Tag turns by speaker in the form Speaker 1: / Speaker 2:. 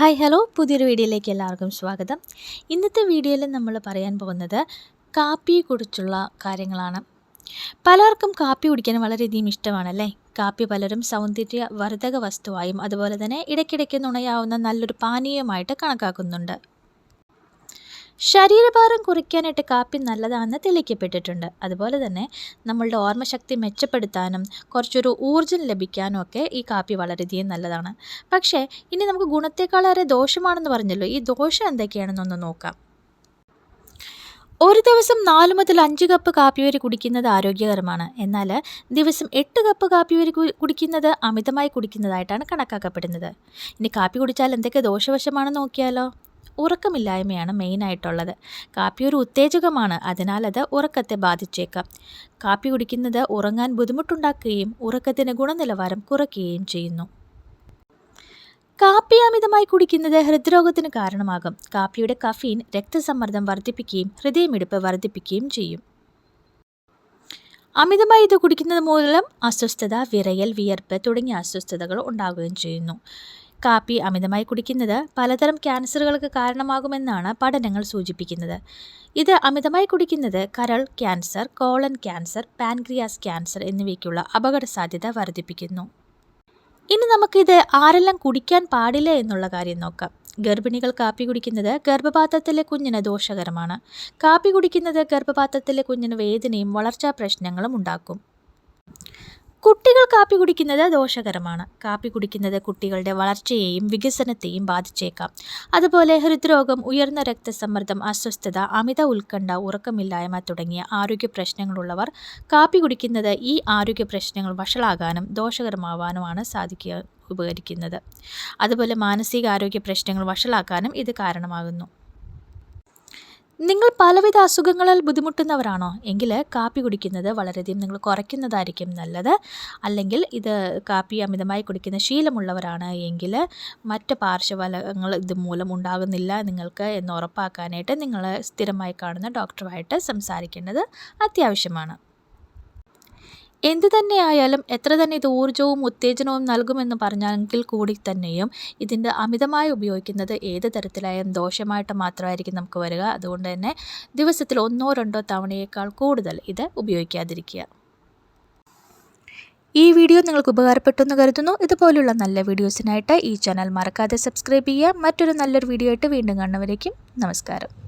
Speaker 1: hi hello പുതിയൊരു വീഡിയോയിലേക്ക് എല്ലാവർക്കും സ്വാഗതം ഇന്നത്തെ വീഡിയോയിൽ നമ്മൾ പറയാൻ പോകുന്നത് കാപ്പിയെക്കുറിച്ചുള്ള കാര്യങ്ങളാണ് പലർക്കും കാപ്പി കുടിക്കാൻ വളരെയധികം ഇഷ്ടമാണല്ലേ കാപ്പി പലരും സൗന്ദര്യ വർധക വസ്തുവായും അതുപോലെ തന്നെ ഇടയ്ക്കിടയ്ക്ക് നുണയാവുന്ന നല്ലൊരു പാനീയമായിട്ട് കണക്കാക്കുന്നുണ്ട് ശരീരഭാരം കുറയ്ക്കാനായിട്ട് കാപ്പി നല്ലതാണെന്ന് തെളിയിക്കപ്പെട്ടിട്ടുണ്ട് അതുപോലെ തന്നെ നമ്മളുടെ ഓർമ്മശക്തി മെച്ചപ്പെടുത്താനും കുറച്ചൊരു ഊർജ്ജം ലഭിക്കാനും ഒക്കെ ഈ കാപ്പി വളരെയധികം നല്ലതാണ് പക്ഷേ ഇനി നമുക്ക് ഗുണത്തെക്കാളേറെ ദോഷമാണെന്ന് പറഞ്ഞല്ലോ ഈ ദോഷം എന്തൊക്കെയാണെന്നൊന്ന് നോക്കാം ഒരു ദിവസം നാല് മുതൽ അഞ്ച് കപ്പ് കാപ്പി വരെ കുടിക്കുന്നത് ആരോഗ്യകരമാണ് എന്നാൽ ദിവസം എട്ട് കപ്പ് കാപ്പി വരെ കുടിക്കുന്നത് അമിതമായി കുടിക്കുന്നതായിട്ടാണ് കണക്കാക്കപ്പെടുന്നത് ഇനി കാപ്പി കുടിച്ചാൽ എന്തൊക്കെ ദോഷവശമാണെന്ന് നോക്കിയാലോ ഉറക്കമില്ലായ്മയാണ് മെയിനായിട്ടുള്ളത് കാപ്പി ഒരു ഉത്തേജകമാണ് അതിനാൽ അത് ഉറക്കത്തെ ബാധിച്ചേക്കാം കാപ്പി കുടിക്കുന്നത് ഉറങ്ങാൻ ബുദ്ധിമുട്ടുണ്ടാക്കുകയും ഉറക്കത്തിൻ്റെ ഗുണനിലവാരം കുറയ്ക്കുകയും ചെയ്യുന്നു കാപ്പി അമിതമായി കുടിക്കുന്നത് ഹൃദ്രോഗത്തിന് കാരണമാകും കാപ്പിയുടെ കഫീൻ രക്തസമ്മർദ്ദം വർദ്ധിപ്പിക്കുകയും ഹൃദയമിടിപ്പ് വർദ്ധിപ്പിക്കുകയും ചെയ്യും അമിതമായി ഇത് കുടിക്കുന്നത് മൂലം അസ്വസ്ഥത വിറയൽ വിയർപ്പ് തുടങ്ങിയ അസ്വസ്ഥതകൾ ഉണ്ടാകുകയും ചെയ്യുന്നു കാപ്പി അമിതമായി കുടിക്കുന്നത് പലതരം ക്യാൻസറുകൾക്ക് കാരണമാകുമെന്നാണ് പഠനങ്ങൾ സൂചിപ്പിക്കുന്നത് ഇത് അമിതമായി കുടിക്കുന്നത് കരൾ cancer colon cancer pancreas cancer എന്നിവയ്ക്കുള്ള അപകട സാധ്യത വർദ്ധിപ്പിക്കുന്നു ഇനി നമുക്കിത് ആരെല്ലാം കുടിക്കാൻ പാടില്ല എന്നുള്ള കാര്യം നോക്കാം ഗർഭിണികൾ കാപ്പി കുടിക്കുന്നത് ഗർഭപാത്രത്തിലെ കുഞ്ഞിന് ദോഷകരമാണ് കാപ്പി കുടിക്കുന്നത് ഗർഭപാത്രത്തിലെ കുഞ്ഞിന് വേദനയും വളർച്ചാ പ്രശ്നങ്ങളും ഉണ്ടാക്കും കുട്ടികൾ കാപ്പി കുടിക്കുന്നത് ദോഷകരമാണ് കാപ്പി കുടിക്കുന്നത് കുട്ടികളുടെ വളർച്ചയെയും വികസനത്തെയും ബാധിച്ചേക്കാം അതുപോലെ ഹൃദ്രോഗം ഉയർന്ന രക്തസമ്മർദ്ദം അസ്വസ്ഥത അമിത ഉത്കണ്ഠ ഉറക്കമില്ലായ്മ തുടങ്ങിയ ആരോഗ്യ പ്രശ്നങ്ങളുള്ളവർ കാപ്പി കുടിക്കുന്നത് ഈ ആരോഗ്യ പ്രശ്നങ്ങൾ വഷളാകാനും ദോഷകരമാവാനുമാണ് സാധിക്കുക ഉപകരിക്കുന്നത് അതുപോലെ മാനസികാരോഗ്യ പ്രശ്നങ്ങൾ വഷളാക്കാനും ഇത് കാരണമാകുന്നു നിങ്ങൾ പലവിധ അസുഖങ്ങളാൽ ബുദ്ധിമുട്ടുന്നവരാണോ എങ്കിൽ കാപ്പി കുടിക്കുന്നത് വളരെയധികം നിങ്ങൾ കുറയ്ക്കുന്നതായിരിക്കും നല്ലത് അല്ലെങ്കിൽ ഇത് കാപ്പി അമിതമായി കുടിക്കുന്ന ശീലമുള്ളവരാണ് എങ്കിൽ മറ്റ് പാർശ്വഫലങ്ങൾ ഇത് മൂലം ഉണ്ടാകുന്നില്ല നിങ്ങൾക്ക് എന്ന് ഉറപ്പാക്കാനായിട്ട് നിങ്ങൾ സ്ഥിരമായി കാണുന്ന ഡോക്ടറുമായിട്ട് സംസാരിക്കേണ്ടത് അത്യാവശ്യമാണ് എന്തു തന്നെയായാലും എത്ര തന്നെ ഇത് ഊർജ്ജവും ഉത്തേജനവും നൽകുമെന്ന് പറഞ്ഞെങ്കിൽ കൂടി തന്നെയും ഇതിൻ്റെ അമിതമായി ഉപയോഗിക്കുന്നത് ഏത് തരത്തിലായാലും ദോഷമായിട്ട് മാത്രമായിരിക്കും നമുക്ക് വരിക അതുകൊണ്ട് തന്നെ ദിവസത്തിൽ ഒന്നോ രണ്ടോ തവണയേക്കാൾ കൂടുതൽ ഇത് ഉപയോഗിക്കാതിരിക്കുക ഈ വീഡിയോ നിങ്ങൾക്ക് ഉപകാരപ്പെട്ടു എന്ന് കരുതുന്നു ഇതുപോലുള്ള നല്ല വീഡിയോസിനായിട്ട് ഈ ചാനൽ മറക്കാതെ സബ്സ്ക്രൈബ് ചെയ്യുക മറ്റൊരു നല്ലൊരു വീഡിയോ ആയിട്ട് വീണ്ടും കാണുന്നവരേക്കും നമസ്കാരം